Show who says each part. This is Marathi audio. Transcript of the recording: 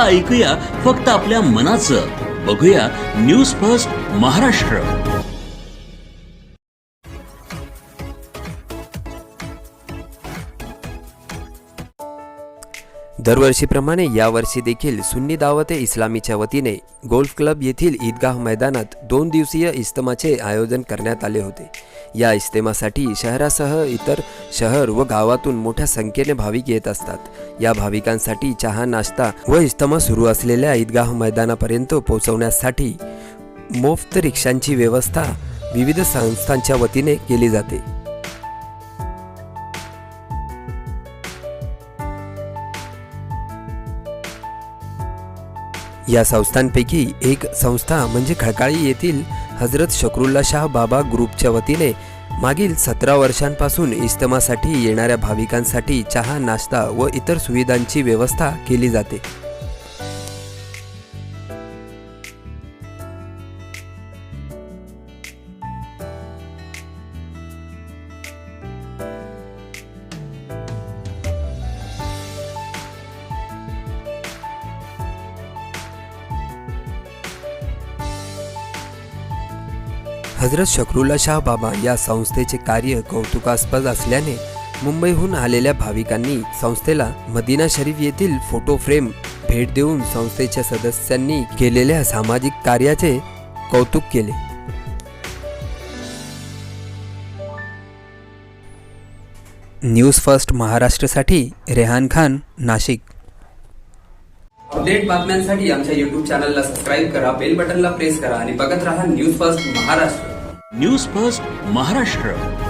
Speaker 1: आता ऐकूया फक्त आपल्या मनाचं. बघूया न्यूज फर्स्ट महाराष्ट्र.
Speaker 2: दरवर्षीप्रमाणे यावर्षी देखील सुन्नी दावत ए इस्लामीच्या वतीने गोल्फ क्लब येथील ईदगाह मैदानात दोन दिवसीय इस्तमाचे आयोजन करण्यात आले होते. या इस्तेमासाठी शहरासह इतर शहर व गावातून मोठ्या संख्येने भाविक येत असतात. या भाविकांसाठी चहा नाश्ता व इस्तमा सुरू असलेल्या ईदगाह मैदानापर्यंत पोहोचवण्यासाठी मोफत रिक्षांची व्यवस्था विविध संस्थांच्या वतीने केली जाते. या संस्थांपैकी एक संस्था म्हणजे खडकाळी येथील हजरत शक्रुल्ला शाह बाबा ग्रुपच्या वतीने मागील सतरा वर्षांपासून इस्तमासाठी येणाऱ्या भाविकांसाठी चहा नाश्ता व इतर सुविधांची व्यवस्था केली जाते. हजरत शक्रुल्ला शाह बाबा या संस्थेचे कार्य कौतुकास्पद असल्याने मुंबईहून आलेल्या भाविकांनी संस्थेला मदिना शरीफ येथील फोटो फ्रेम भेट देऊन संस्थेच्या सदस्यांनी केलेल्या सामाजिक कार्याचे कौतुक केले. न्यूज फर्स्ट महाराष्ट्रासाठी रेहान खान नाशिक. अपडेट बातम्यांसाठी आमच्या यूट्यूब चॅनलला सबस्क्राईब करा बेल बटनला प्रेस करा आणि बघत राहा news first Maharashtra.
Speaker 1: News first Maharashtra.